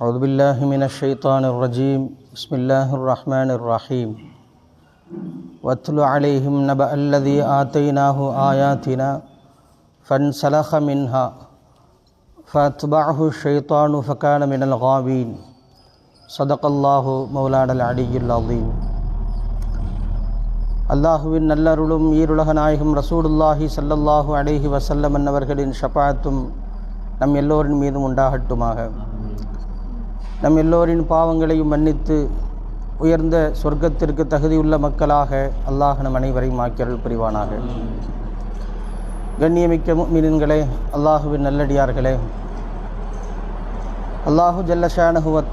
أعوذ بالله من الشيطان الرجيم بسم الله الرحمن الرحيم واتل عليهم نبأ الذي آتيناه آياتنا فانسلخ منها فاتبعه الشيطان فكان من الغاوين صدق الله مولانا العلي العظيم அல்லாஹுவின் நல்லருளும் ஈருலக நாயகம் ரசூலுல்லாஹி ஸல்லல்லாஹு அலைஹி வஸல்லம் அவர்களின் ஷபாத்தும் நம் எல்லோரின் மீதும் உண்டாகட்டுமாக நம் எல்லோரின் பாவங்களையும் மன்னித்து உயர்ந்த சொர்க்கத்திற்கு தகுதியுள்ள மக்களாக அல்லாஹ் நம் அனைவரையும் ஆக்கியருள் புரிவானாக. கண்ணியமிக்க மீன்களே அல்லாஹுவின் நல்லடியார்களே அல்லாஹு ஜல்லஷானஹுவ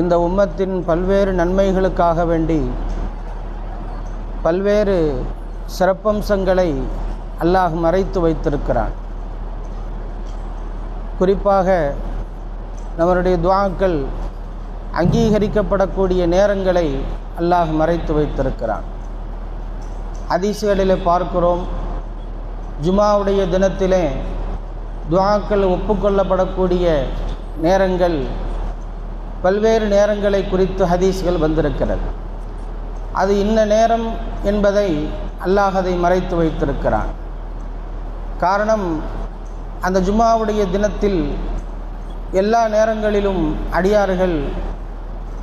இந்த உம்மத்தின் பல்வேறு நன்மைகளுக்காக வேண்டி பல்வேறு சிறப்பம்சங்களை அல்லாஹ் மறைத்து வைத்திருக்கிறான். குறிப்பாக நம்மளுடைய துவாக்கள் அங்கீகரிக்கப்படக்கூடிய நேரங்களை அல்லாஹ் மறைத்து வைத்திருக்கிறான். ஹதீசுகளிலே பார்க்கிறோம் ஜுமாவுடைய தினத்திலே துவாக்கள் ஒப்புக்கொள்ளப்படக்கூடிய நேரங்கள் பல்வேறு நேரங்களை குறித்து ஹதீஸ்கள் வந்திருக்கிறது. அது இன்ன நேரம் என்பதை அல்லாஹ் அதை மறைத்து வைத்திருக்கிறான். காரணம் அந்த ஜும்மாவுடைய தினத்தில் எல்லா நேரங்களிலும் அடியார்கள்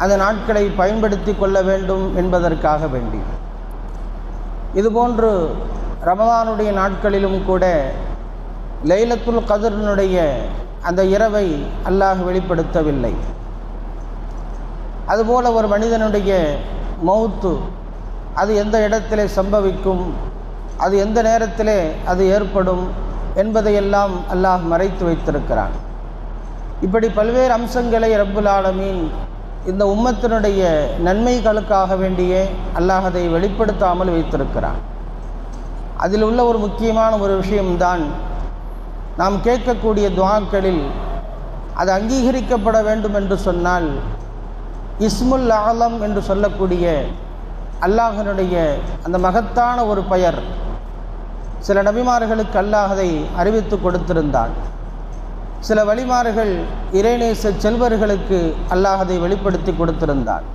அந்த நாட்களை பயன்படுத்தி கொள்ள வேண்டும் என்பதற்காக வேண்டி. இதுபோன்று ரமதானுடைய நாட்களிலும் கூட லைலத்துல் கதிரனுடைய அந்த இரவை அல்லாஹ் வெளிப்படுத்தவில்லை. அதுபோல ஒரு மனிதனுடைய மௌத்து அது எந்த இடத்திலே சம்பவிக்கும் அது எந்த நேரத்திலே அது ஏற்படும் என்பதையெல்லாம் அல்லாஹ் மறைத்து வைத்திருக்கிறான். இப்படி பல்வேறு அம்சங்களை ரப்புல் ஆலமீன் இந்த உம்மத்தினுடைய நன்மைகளுக்காக வேண்டியே அல்லாஹ் அதை வெளிப்படுத்தாமல் வைத்திருக்கிறான். அதில் உள்ள ஒரு முக்கியமான ஒரு விஷயம்தான் நாம் கேட்கக்கூடிய துவாக்களில் அது அங்கீகரிக்கப்பட வேண்டும் என்று சொன்னால் இஸ்முல் ஆலம் என்று சொல்லக்கூடிய அல்லாஹனுடைய அந்த மகத்தான ஒரு பெயர். சில நபிமார்களுக்கு அல்லாஹ் அதை அறிவித்து கொடுத்திருந்தான். சில வழிமார்கள் இறைநேச செல்வர்களுக்கு அல்லாஹ் அதை வெளிப்படுத்தி கொடுத்திருந்தான்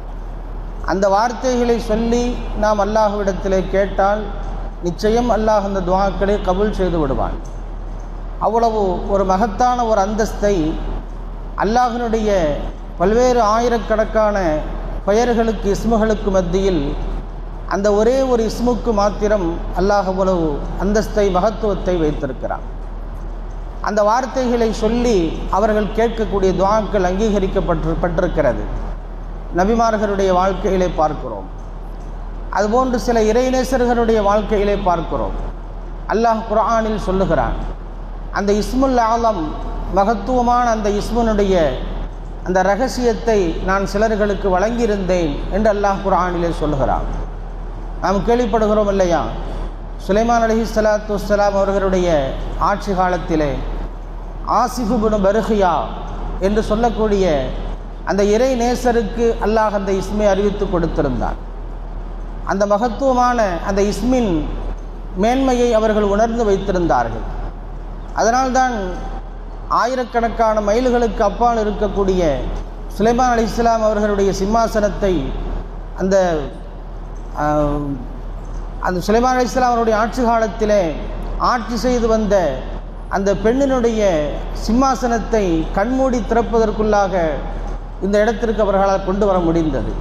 அந்த வார்த்தைகளை சொல்லி நாம் அல்லாஹுவிடத்திலே கேட்டால் நிச்சயம் அல்லாஹ் அந்த துவாக்களை கபுல் செய்து விடுவான். அவ்வளவு ஒரு மகத்தான ஒரு அந்தஸ்தை அல்லாஹினுடைய பல்வேறு ஆயிரக்கணக்கான பெயர்களுக்கு இஸ்முகளுக்கு மத்தியில் அந்த ஒரே ஒரு இஸ்முக்கு மாத்திரம் அல்லாஹ் அவ்வளவு அந்தஸ்தை மகத்துவத்தை வைத்திருக்கிறான். அந்த வார்த்தைகளை சொல்லி அவர்கள் கேட்கக்கூடிய துவாக்கள் அங்கீகரிக்கப்பட்டு பெற்றிருக்கிறது நபிமார்களுடைய வாழ்க்கையிலே பார்க்கிறோம். அதுபோன்று சில இறைநேசர்களுடைய வாழ்க்கையிலே பார்க்கிறோம். அல்லாஹ் குரானில் சொல்லுகிறான் அந்த இஸ்முல் ஆலம் மகத்துவமான அந்த இஸ்முனுடைய அந்த ரகசியத்தை நான் சிலர்களுக்கு வழங்கியிருந்தேன் என்று அல்லாஹ் குரானிலே சொல்லுகிறான். நாம் கேள்விப்படுகிறோம் இல்லையா? சுலைமான் அலஹி சலாத்து வலாம் அவர்களுடைய ஆட்சி காலத்திலே ஆசிஃபுபுன் பருகியா என்று சொல்லக்கூடிய அந்த இறை நேசருக்கு அல்லாஹ் அந்த இஸ்மை அறிவித்து கொடுத்திருந்தார் அந்த மகத்துவமான அந்த இஸ்மின் மேன்மையை அவர்கள் உணர்ந்து வைத்திருந்தார்கள். அதனால்தான் ஆயிரக்கணக்கான மைல்களுக்கு அப்பால் இருக்கக்கூடிய சுலைமான் அலி இஸ்லாம் அவர்களுடைய சிம்மாசனத்தை அந்த அந்த சுலைமான் அலி இஸ்லாம் அவருடைய ஆட்சி காலத்திலே ஆட்சி செய்து வந்த அந்த பெண்ணினுடைய சிம்மாசனத்தை கண்மூடி திறப்பதற்குள்ளாக இந்த இடத்திற்கு அவர்களால் கொண்டு வர முடிந்தது.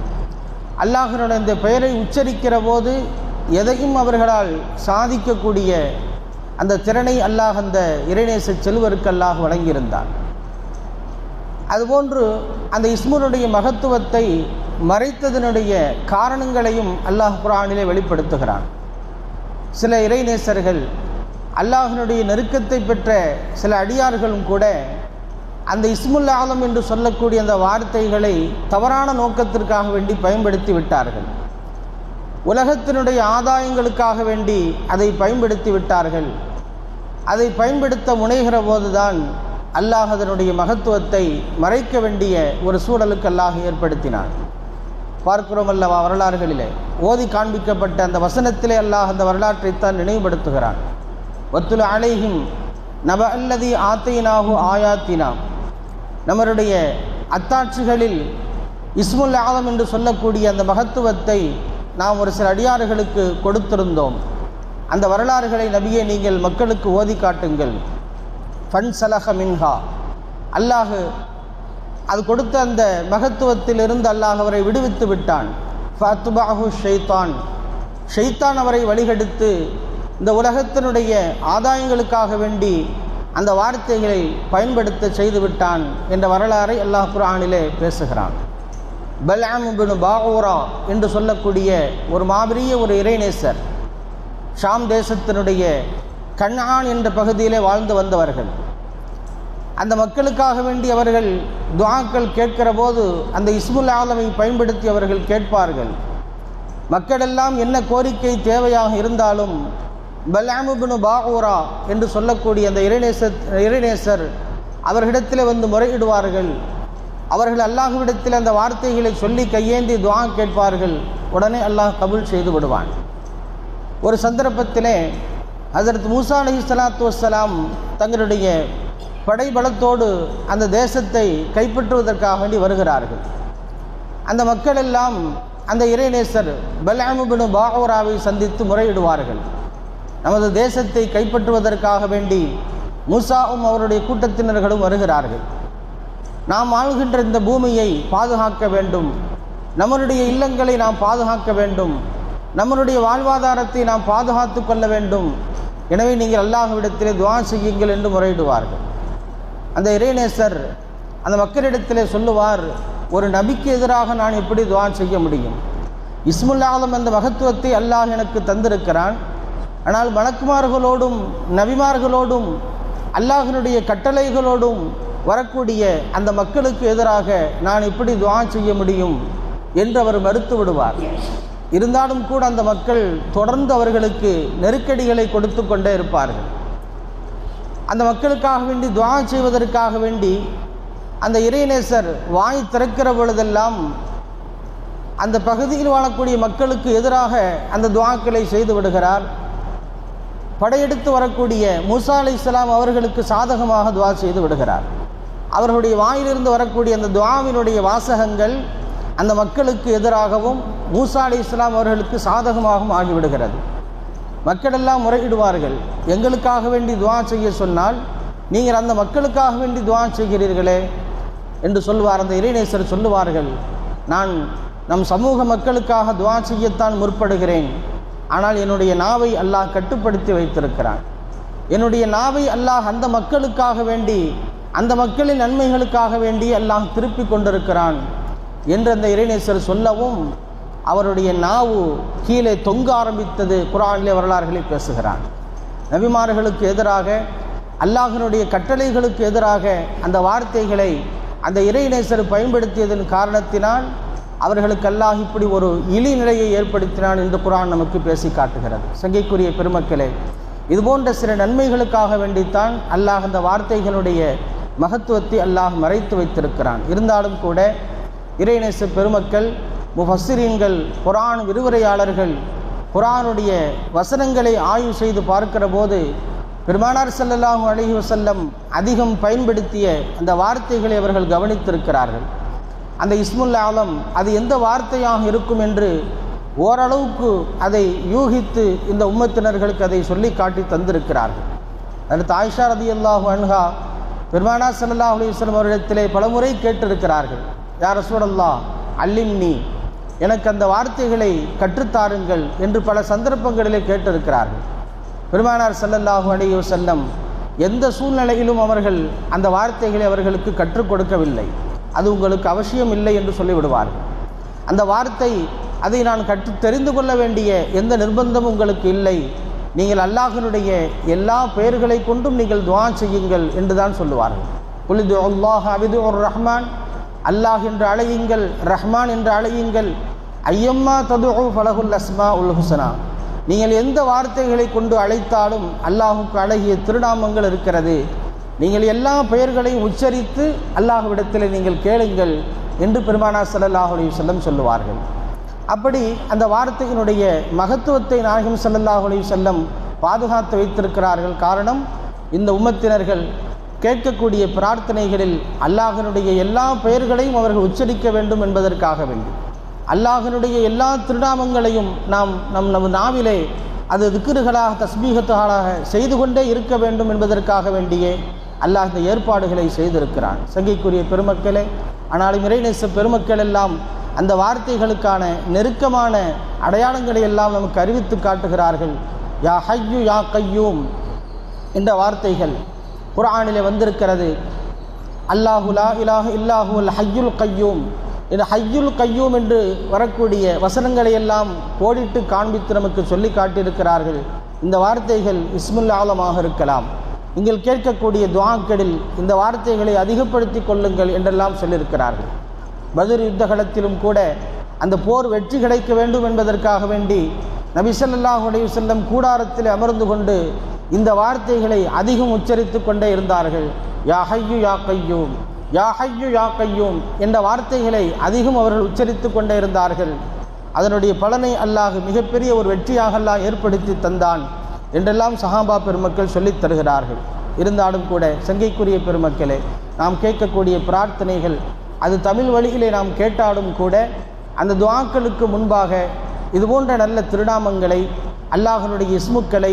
அல்லாஹனுடைய இந்த பெயரை உச்சரிக்கிற போது எதையும் அவர்களால் சாதிக்கக்கூடிய அந்த திறனை அல்லாஹ் அந்த இறைநேச செல்வருக்கு அல்லாஹ் வழங்கியிருந்தார் அதுபோன்று அந்த இஸ்முனுடைய மகத்துவத்தை மறைத்ததனுடைய காரணங்களையும் அல்லாஹ் குரானிலே வெளிப்படுத்துகிறான். சில இறைநேசர்கள் அல்லாஹினுடைய நெருக்கத்தை பெற்ற சில அடியார்களும் கூட அந்த இஸ்முல் ஆலம் என்று சொல்லக்கூடிய அந்த வார்த்தைகளை தவறான நோக்கத்திற்காக வேண்டி பயன்படுத்தி விட்டார்கள். உலகத்தினுடைய ஆதாயங்களுக்காக வேண்டி அதை பயன்படுத்தி விட்டார்கள். அதை பயன்படுத்த முனைகிற போதுதான் அல்லாஹ் அதனுடைய மகத்துவத்தை மறைக்க வேண்டிய ஒரு சூழலுக்கு அல்லாஹ் ஏற்படுத்தினான். பார்க்கிறோம் அல்லவா வரலாறுகளிலே. ஓதி காண்பிக்கப்பட்ட அந்த வசனத்திலே அல்லாஹ் அந்த வரலாற்றைத்தான் நினைவுபடுத்துகிறான். ஒத்துல அலைஹிம். நப அல்லதி ஆத்தையினாகு ஆயாத்தினா. நம்மளுடைய அத்தாட்சிகளில் இஸ்முல் ஆலம் என்று சொல்லக்கூடிய அந்த மகத்துவத்தை நாம் ஒரு சில அடியாறுகளுக்கு கொடுத்திருந்தோம். அந்த வரலாறுகளை நபியே நீங்கள் மக்களுக்கு ஓதி காட்டுங்கள். ஃபன் சலஹ மின்ஹா. அல்லாஹு அது கொடுத்த அந்த மகத்துவத்திலிருந்து அல்லாஹ் அவரை விடுவித்து விட்டான். ஃபாத்துபாஹு ஷெய்தான் ஷெய்தான் அவரை வழிகெடுத்து இந்த உலகத்தினுடைய ஆதாயங்களுக்காக வேண்டி அந்த வார்த்தைகளை பயன்படுத்த செய்துவிட்டான் என்ற வரலாறை அல்லாஹ் குரானிலே பேசுகிறான். பல்ஆம் பின் பாகூரா என்று சொல்லக்கூடிய ஒரு மாபெரிய ஒரு இறைநேசர் ஷாம் தேசத்தினுடைய கண்ணான் என்ற பகுதியிலே வாழ்ந்து வந்தவர்கள். அந்த மக்களுக்காக வேண்டி அவர்கள் துவாக்கள் கேட்கிற போது அந்த இஸ்முல் ஆலமை பயன்படுத்தி அவர்கள் கேட்பார்கள். மக்களெல்லாம் என்ன கோரிக்கை தேவையாக இருந்தாலும் பல்ஆமுபின் பாகூரா என்று சொல்லக்கூடிய அந்த இறைநேசர் இறைநேசர் அவர்களிடத்தில் வந்து முறையிடுவார்கள். அவர்கள் அல்லாஹுவிடத்தில் அந்த வார்த்தைகளை சொல்லி கையேந்தி துவா கேட்பார்கள். உடனே அல்லாஹ் கபுல் செய்து விடுவான். ஒரு சந்தர்ப்பத்திலே அதற்கு மூசா அலி சலாத்து வசலாம் தங்களுடைய படைபலத்தோடு அந்த தேசத்தை கைப்பற்றுவதற்காக வேண்டி வருகிறார்கள். அந்த மக்கள் எல்லாம் அந்த இறைநேசர் பல்ஆமுபின் பாகூராவை சந்தித்து முறையிடுவார்கள். நமது தேசத்தை கைப்பற்றுவதற்காக வேண்டி மூசாவும் அவருடைய கூட்டத்தினர்களும் வருகிறார்கள். நாம் வாழ்கின்ற இந்த பூமியை பாதுகாக்க வேண்டும். நம்மளுடைய இல்லங்களை நாம் பாதுகாக்க வேண்டும். நம்மளுடைய வாழ்வாதாரத்தை நாம் பாதுகாத்து கொள்ள வேண்டும். எனவே நீங்கள் அல்லாஹ்விடத்திலே துவா செய்யுங்கள் என்று முறையிடுவார்கள். அந்த இறைநேசர் அந்த மக்களிடத்திலே சொல்லுவார் ஒரு நபிக்கு எதிராக நான் எப்படி துவா செய்ய முடியும்? இஸ்முல் ஆலம் அந்த மகத்துவத்தை அல்லாஹ் எனக்கு தந்திருக்கிறான். ஆனால் மலக்குமார்களோடும் நபிமார்களோடும் அல்லாஹினுடைய கட்டளைகளோடும் வரக்கூடிய அந்த மக்களுக்கு எதிராக நான் இப்படி துவா செய்ய முடியும் என்று அவர் மறுத்து விடுவார். இருந்தாலும் கூட அந்த மக்கள் தொடர்ந்து அவர்களுக்கு நெருக்கடிகளை கொடுத்து கொண்டே இருப்பார்கள். அந்த மக்களுக்காக வேண்டி துவா செய்வதற்காக வேண்டி அந்த இறைநேசர் வாய் திறக்கிற பொழுதெல்லாம் அந்த பகுதியில் வாழக்கூடிய மக்களுக்கு எதிராக அந்த துவாக்களை செய்து விடுகிறார். படையெடுத்து வரக்கூடிய மூசா அலி இஸ்லாம் அவர்களுக்கு சாதகமாக துவா செய்து விடுகிறார். அவர்களுடைய வாயிலிருந்து வரக்கூடிய அந்த துவாவினுடைய வாசகங்கள் அந்த மக்களுக்கு எதிராகவும் மூசா அலி இஸ்லாம் அவர்களுக்கு சாதகமாகவும் ஆகிவிடுகிறது. மக்களெல்லாம் முறையிடுவார்கள். எங்களுக்காக வேண்டி துவா செய்ய சொன்னால் நீங்கள் அந்த மக்களுக்காக வேண்டி துவா செய்கிறீர்களே என்று சொல்வார். அந்த இறைநேசர் சொல்லுவார்கள் நான் நம் சமூக மக்களுக்காக துவா செய்யத்தான் முற்படுகிறேன். ஆனால் என்னுடைய நாவை அல்லாஹ் கட்டுப்படுத்தி வைத்திருக்கிறான். என்னுடைய நாவை அல்லாஹ் அந்த மக்களுக்காக வேண்டி அந்த மக்களின் நன்மைகளுக்காக வேண்டி அல்லாஹ் திருப்பி கொண்டிருக்கிறான் என்று அந்த இறைநேசர் சொல்லவும் அவருடைய நாவு கீழே தொங்க ஆரம்பித்தது குரானிலே வரலாறுகளை பேசுகிறான். நபிமார்களுக்கு எதிராக அல்லாஹினுடைய கட்டளைகளுக்கு எதிராக அந்த வார்த்தைகளை அந்த இறைநேசர் பயன்படுத்தியதன் காரணத்தினால் அவர்களுக்கெல்லாம் இப்படி ஒரு இழி நிலையை ஏற்படுத்தினான் என்று குரான் நமக்கு பேசி காட்டுகிறது. சங்கைக்குரிய பெருமக்களே இதுபோன்ற சில நன்மைகளுக்காக வேண்டித்தான் அல்லாஹ் அந்த வார்த்தைகளுடைய மகத்துவத்தை அல்லாஹ் மறைத்து வைத்திருக்கிறான். இருந்தாலும் கூட இறைநேச பெருமக்கள் முஃபசிரீன்கள் குரான் விரிவுரையாளர்கள் குரானுடைய வசனங்களை ஆய்வு செய்து பார்க்கிற போது பெருமானார் ஸல்லல்லாஹு அலைஹி வசல்லம் அதிகம் பயன்படுத்திய அந்த வார்த்தைகளை அவர்கள் கவனித்திருக்கிறார்கள். அந்த இஸ்முல் ஆலம் அது எந்த வார்த்தையாக இருக்கும் என்று ஓரளவுக்கு அதை யூகித்து இந்த உம்மத்தினர்களுக்கு அதை சொல்லி காட்டி தந்திருக்கிறார்கள். அடுத்து ஆயிஷா ரதி அல்லாஹு அன்ஹா பெருமானா சல்லா அலிஸ்லம் அவரிடத்திலே பலமுறை கேட்டிருக்கிறார்கள். யார் ரசூலல்லா அல்லிம்னி எனக்கு அந்த வார்த்தைகளை கற்றுத்தாருங்கள் என்று பல சந்தர்ப்பங்களிலே கேட்டிருக்கிறார்கள். பெருமானார் ஸல்லல்லாஹு அலைஹி செல்லம் எந்த சூழ்நிலையிலும் அவர்கள் அந்த வார்த்தைகளை அவர்களுக்கு கற்றுக் கொடுக்கவில்லை. அது உங்களுக்கு அவசியம் இல்லை என்று சொல்லிவிடுவார். அந்த வார்த்தை அதை நான் கற்று தெரிந்து கொள்ள வேண்டிய எந்த நிர்பந்தமும் உங்களுக்கு இல்லை. நீங்கள் அல்லாஹினுடைய எல்லா பெயர்களை கொண்டும் நீங்கள் துவா செய்யுங்கள் என்று தான் சொல்லுவார்கள் புலிது அல்லாஹ் அபிது ஒரு ரஹ்மான். அல்லாஹ் என்று அழையுங்கள் ரஹ்மான் என்று அழையுங்கள். ஐயம்மா தது ஃபலகுல் அஸ்மா உல் ஹுசனா நீங்கள் எந்த வார்த்தைகளை கொண்டு அழைத்தாலும் அல்லாஹுக்கு அழகிய திருநாமங்கள் இருக்கிறது. நீங்கள் எல்லா பெயர்களையும் உச்சரித்து அல்லாஹுவிடத்தில் நீங்கள் கேளுங்கள் என்று பெருமானா ஸல்லல்லாஹு செல்லம் சொல்லுவார்கள். அப்படி அந்த வார்த்தையினுடைய மகத்துவத்தை நாயகம் ஸல்லல்லாஹு செல்லம் பாதுகாத்து வைத்திருக்கிறார்கள். காரணம் இந்த உம்மத்தினர்கள் கேட்கக்கூடிய பிரார்த்தனைகளில் அல்லாஹனுடைய எல்லா பெயர்களையும் அவர்கள் உச்சரிக்க வேண்டும் என்பதற்காக வேண்டி. அல்லாஹனுடைய எல்லா திருநாமங்களையும் நாம் நம் நம் நாவிலே அது திக்கிறுகளாக தஸ்பீகத்துகளாக செய்து கொண்டே இருக்க வேண்டும் என்பதற்காக வேண்டியே அல்லாஹ் இந்த ஏற்பாடுகளை செய்திருக்கிறான். சங்கைக்குரிய பெருமக்களே ஆனாலும் இறைநேச பெருமக்கள் எல்லாம் அந்த வார்த்தைகளுக்கான நெருக்கமான அடையாளங்களை எல்லாம் நமக்கு அறிவித்து காட்டுகிறார்கள். யா ஹையு யா கையூம் என்ற வார்த்தைகள் குரானிலே வந்திருக்கிறது. அல்லாஹுலா இலாஹு இல்லாஹு ஹையுல் கையூம். இந்த ஹய்யுல் கையூம் என்று வரக்கூடிய வசனங்களை எல்லாம் கோடிட்டு காண்பித்து நமக்கு சொல்லி காட்டியிருக்கிறார்கள். இந்த வார்த்தைகள் இஸ்முல் ஆலமாக இருக்கலாம். நீங்கள் கேட்கக்கூடிய துவாக்களில் இந்த வார்த்தைகளை அதிகப்படுத்தி கொள்ளுங்கள் என்றெல்லாம் சொல்லியிருக்கிறார்கள். யுத்த யுத்தகலத்திலும் கூட அந்த போர் வெற்றி கிடைக்க வேண்டும் என்பதற்காக வேண்டி நபி ஸல்லல்லாஹு அலைஹி கூடாரத்தில் அமர்ந்து கொண்டு இந்த வார்த்தைகளை அதிகம் உச்சரித்து கொண்டே இருந்தார்கள். யா ஹய்யு யா கையூம் யா ஹய்யு யா கையூம் என்ற வார்த்தைகளை அதிகம் அவர்கள் உச்சரித்து கொண்டே இருந்தார்கள். அதனுடைய பலனை அல்லாஹ் மிகப்பெரிய ஒரு வெற்றியாக அல்லாஹ் ஏற்படுத்தி தந்தான். என்றெல்லாம் சஹாபா பெருமக்கள் சொல்லித் தருகிறார்கள். இருந்தாலும் கூட சங்கைக்குரிய பெருமக்களே நாம் கேட்கக்கூடிய பிரார்த்தனைகள் அது தமிழ் வழியிலே நாம் கேட்டாலும் கூட அந்த துவாக்களுக்கு முன்பாக இது போன்ற நல்ல திருநாமங்களை அல்லாஹனுடைய இஸ்முக்களை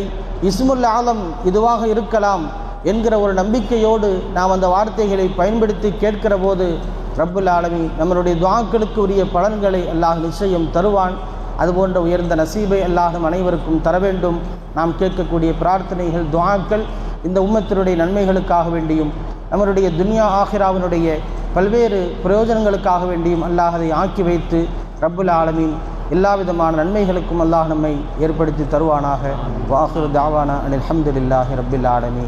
இஸ்முல் ஆலம் இதுவாக இருக்கலாம் என்கிற ஒரு நம்பிக்கையோடு நாம் அந்த வார்த்தைகளை பயன்படுத்தி கேட்கிற போது ரப்புல் ஆலமி நம்மளுடைய துவாக்களுக்கு உரிய பலன்களை அல்லாஹ் நிச்சயம் தருவான். அதுபோன்ற உயர்ந்த நசீபை அல்லாஹும் அனைவருக்கும் தர வேண்டும். நாம் கேட்கக்கூடிய பிரார்த்தனைகள் துவாக்கள் இந்த உம்மத்தினுடைய நன்மைகளுக்காக வேண்டியும் நம்மளுடைய துன்யா ஆஹிராவினுடைய பல்வேறு பிரயோஜனங்களுக்காக வேண்டியும் அல்லாஹ் அதை ஆக்கி வைத்து ரப்புல் ஆலமின் எல்லா விதமான நன்மைகளுக்கும் அல்லாஹ் நம்மை ஏற்படுத்தி தருவானாக. வாஹு தாவானா அனில் அஹமதுல்லாஹி ரப்பில் ஆலமீன்.